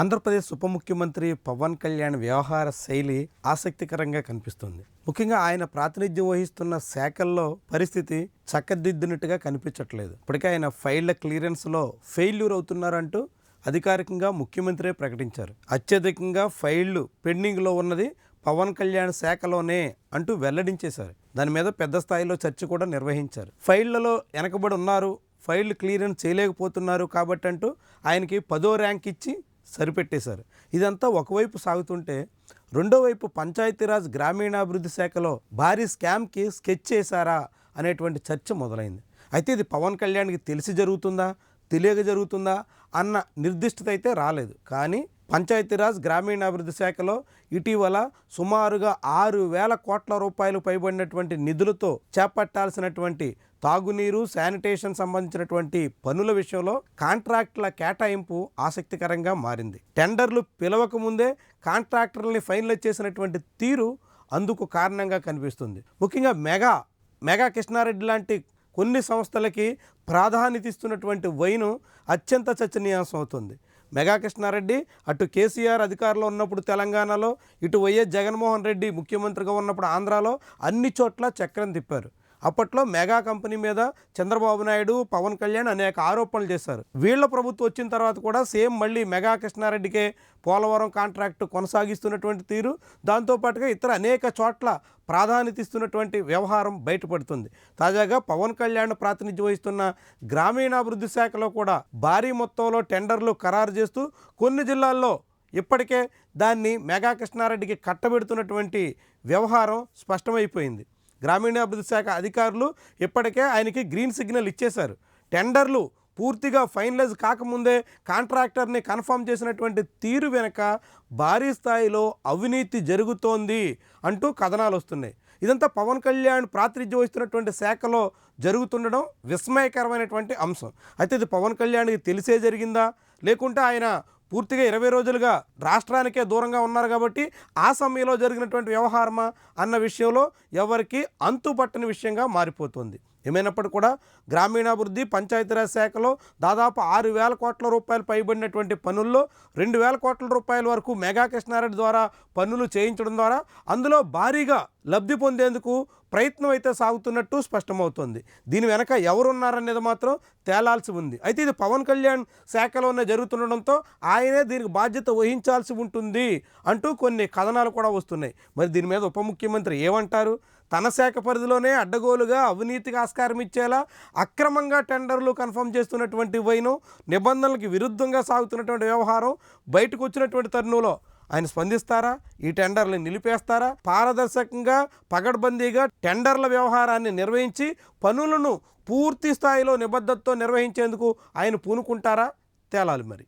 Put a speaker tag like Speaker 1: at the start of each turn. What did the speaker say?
Speaker 1: ఆంధ్రప్రదేశ్ ఉప ముఖ్యమంత్రి పవన్ కళ్యాణ్ వ్యవహార శైలి ఆసక్తికరంగా కనిపిస్తుంది. ముఖ్యంగా ఆయన ప్రాతినిధ్యం వహిస్తున్న శాఖల్లో పరిస్థితి చక్కదిద్దినట్టుగా కనిపించట్లేదు. ఇప్పటికే ఆయన ఫైళ్ళ క్లియరెన్స్లో ఫెయిల్యూర్ అవుతున్నారంటూ అధికారికంగా ముఖ్యమంత్రే ప్రకటించారు. అత్యధికంగా ఫైళ్ళు పెండింగ్లో ఉన్నది పవన్ కళ్యాణ్ శాఖలోనే అంటూ వెల్లడించేశారు. దాని మీద పెద్ద స్థాయిలో చర్చ కూడా నిర్వహించారు. ఫైళ్ళలో వెనకబడి ఉన్నారు ఫైళ్ళు క్లియరెన్స్ చేయలేకపోతున్నారు కాబట్టి అంటూ ఆయనకి పదో ర్యాంక్ ఇచ్చి సరిపెట్టేశారు. ఇదంతా ఒకవైపు సాగుతుంటే రెండో వైపు పంచాయతీరాజ్ గ్రామీణాభివృద్ధి శాఖలో భారీ స్కామ్కి స్కెచ్ చేశారా అనేటువంటి చర్చ మొదలైంది. అయితే ఇది పవన్ కళ్యాణ్కి తెలిసి జరుగుతుందా తెలియక జరుగుతుందా అన్న నిర్దిష్టత అయితే రాలేదు. కానీ పంచాయతీరాజ్ గ్రామీణాభివృద్ధి శాఖలో ఇటీవల సుమారుగా ఆరు వేల కోట్ల రూపాయలు పైబడినటువంటి నిధులతో చేపట్టాల్సినటువంటి తాగునీరు శానిటేషన్ సంబంధించినటువంటి పనుల విషయంలో కాంట్రాక్టుల కేటాయింపు ఆసక్తికరంగా మారింది. టెండర్లు పిలవక ముందే కాంట్రాక్టర్లని ఫైనల్ చేసినటువంటి తీరు అందుకు కారణంగా కనిపిస్తుంది. ముఖ్యంగా మెగా మెగా కృష్ణారెడ్డి లాంటి కొన్ని సంస్థలకి ప్రాధాన్యత ఇస్తున్నటువంటి వైను అత్యంత చర్చనీయాంశం అవుతుంది. మెగా కృష్ణారెడ్డి అటు కేసీఆర్ అధికారంలో ఉన్నప్పుడు తెలంగాణలో ఇటు వైఎస్ జగన్మోహన్ రెడ్డి ముఖ్యమంత్రిగా ఉన్నప్పుడు ఆంధ్రాలో అన్ని చోట్ల చక్రం తిప్పారు. అప్పట్లో మెగా కంపెనీ మీద చంద్రబాబు నాయుడు పవన్ కళ్యాణ్ అనేక ఆరోపణలు చేశారు. వీళ్ళ ప్రభుత్వం వచ్చిన తర్వాత కూడా సేమ్ మళ్ళీ మెగా కృష్ణారెడ్డికే పోలవరం కాంట్రాక్టు కొనసాగిస్తున్నటువంటి తీరు. దాంతోపాటుగా ఇతర అనేక చోట్ల ప్రాధాన్యత ఇస్తున్నటువంటి వ్యవహారం బయటపడుతుంది. తాజాగా పవన్ కళ్యాణ్ ప్రాతినిధ్యం వహిస్తున్న గ్రామీణాభివృద్ధి శాఖలో కూడా భారీ మొత్తంలో టెండర్లు ఖరారు చేస్తూ కొన్ని జిల్లాల్లో ఇప్పటికే దాన్ని మెగా కృష్ణారెడ్డికి కట్టబెడుతున్నటువంటి వ్యవహారం స్పష్టమైపోయింది. గ్రామీణాభివృద్ధి శాఖ అధికారులు ఇప్పటికే ఆయనకి గ్రీన్ సిగ్నల్ ఇచ్చేశారు. టెండర్లు పూర్తిగా ఫైనలైజ్ కాకముందే కాంట్రాక్టర్ని కన్ఫర్మ్ చేసినటువంటి తీరు వెనక భారీ స్థాయిలో అవినీతి జరుగుతోంది అంటూ కథనాలు వస్తున్నాయి. ఇదంతా పవన్ కళ్యాణ్ ప్రాతినిధ్యం వహిస్తున్నటువంటి శాఖలో జరుగుతుండడం విస్మయకరమైనటువంటి అంశం. అయితే ఇది పవన్ కళ్యాణ్కి తెలిసే జరిగిందా? లేకుంటే ఆయన పూర్తిగా ఇరవై రోజులుగా రాష్ట్రానికే దూరంగా ఉన్నారు కాబట్టి ఆ సమయంలో జరిగినటువంటి వ్యవహారమా అన్న విషయంలో ఎవరికి అంతుపట్టని విషయంగా మారిపోతుంది. ఏమైనప్పటికీ కూడా గ్రామీణాభివృద్ధి పంచాయతీరాజ్ శాఖలో దాదాపు ఆరు వేల కోట్ల రూపాయలు పైబడినటువంటి పనుల్లో రెండు వేల కోట్ల రూపాయల వరకు మెగా కృష్ణారెడ్డి ద్వారా పనులు చేయించడం ద్వారా అందులో భారీగా లబ్ధి పొందేందుకు ప్రయత్నం అయితే సాగుతున్నట్టు స్పష్టమవుతోంది. దీని వెనక ఎవరున్నారనేది మాత్రం తేలాల్సి ఉంది. అయితే ఇది పవన్ కళ్యాణ్ శాఖలోనే జరుగుతుండడంతో ఆయనే దీనికి బాధ్యత వహించాల్సి ఉంటుంది అంటూ కొన్ని కథనాలు కూడా వస్తున్నాయి. మరి దీని మీద ఉప ముఖ్యమంత్రి ఏమంటారు? తన శాఖ పరిధిలోనే అడ్డగోలుగా అవినీతిగా ఆస్కారం ఇచ్చేలా అక్రమంగా టెండర్లు కన్ఫర్మ్ చేస్తున్నటువంటి వైను నిబంధనలకు విరుద్ధంగా సాగుతున్నటువంటి వ్యవహారం బయటకు వచ్చినటువంటి తరుణంలో ఆయన స్పందిస్తారా? ఈ టెండర్లు నిలిపేస్తారా? పారదర్శకంగా పగడ్బందీగా టెండర్ల వ్యవహారాన్ని నిర్వహించి పనులను పూర్తి స్థాయిలో నిబద్ధతతో నిర్వహించేందుకు ఆయన పూనుకుంటారా? తేలాలి మరి.